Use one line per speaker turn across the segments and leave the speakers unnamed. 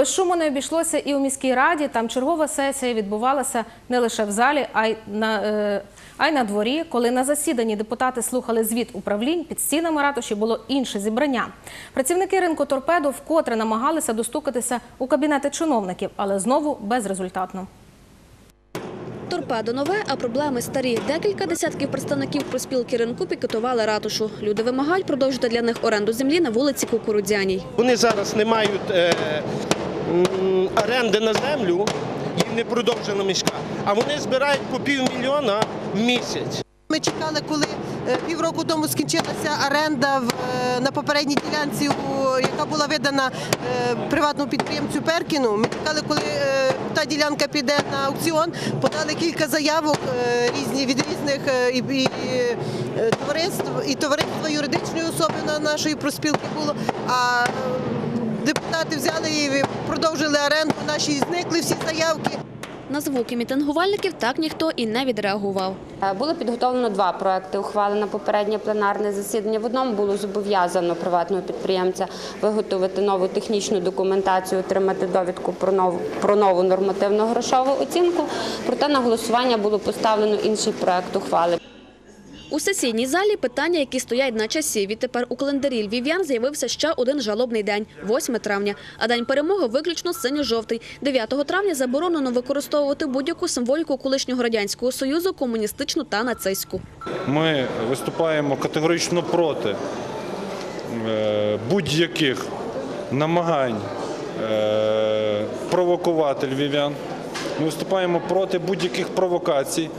Без шуму не обійшлося і у міській раді. Там чергова сесія відбувалася не лише в залі, а й на, е, а й на дворі. Коли на засіданні депутати слухали звіт управлінь, під стінами ратуші було інше зібрання. Працівники ринку торпедо вкотре намагалися достукатися у кабінети чиновників, але знову безрезультатно.
Торпедо нове, а проблеми старі. Декілька десятків представників проспілки ринку пікетували ратушу. Люди вимагають продовжити для них оренду землі на вулиці Кукурудзяній.
Вони зараз не мають е, оренди на землю, їм не продовжено мішка, а вони збирають по півмільйона в місяць.
Ми чекали, коли е, півроку тому скінчилася оренда е, на попередній ділянці, яка була видана е, приватному підприємцю Перкіну. Ми чекали, коли та ділянка піде на аукціон. Подали кілька заявок різні від різних і, і товариств, і товариства юридичної особи на нашої проспілки було. Депутати взяли і продовжили оренду. Наші зникли всі заявки.
На звуки мітингувальників так ніхто і не відреагував.
Е, Було підготовлено два проекти ухвали на попереднє пленарне засідання. В одному було зобов'язано приватного підприємця виготовити нову технічну документацію, отримати довідку про нову про нову нормативну грошову оцінку. Проте на голосування було поставлено інший проект ухвали.
У сесійній залі питання, які стоять на часі. Відтепер у календарі львів'ян з'явився ще один жалобний день – 8 травня. А день перемоги виключно синьо-жовтий. 9 травня заборонено використовувати будь-яку символіку колишнього радянського союзу, комуністичну та нацистську.
Ми виступаємо категорично проти е, будь-яких намагань е, провокувати львів'ян. Ми виступаємо проти будь-яких провокацій.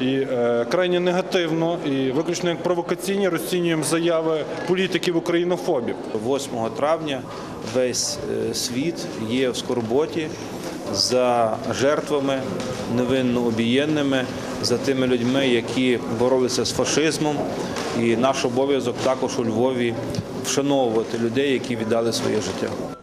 І е, крайне негативно і виключно як провокаційні розцінюємо заяви політиків українофобів.
8 травня весь е, світ є в скорботі за жертвами невинно обієнними, за тими людьми, які боролися з фашизмом. І наш обов'язок також у Львові вшановувати людей, які віддали своє життя.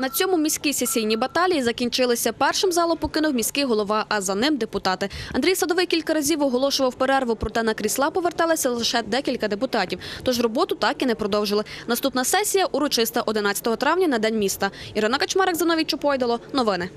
На цьому міські сесійні баталії закінчилися. Першим залу покинув міський голова, а за ним депутати. Андрій Садовий кілька разів оголошував перерву, проте на крісла поверталися лише декілька депутатів. Тож роботу так і не продовжили. Наступна сесія урочиста 11 травня на День міста. Ірина Качмарик, Зановій Чупойдало. Новини.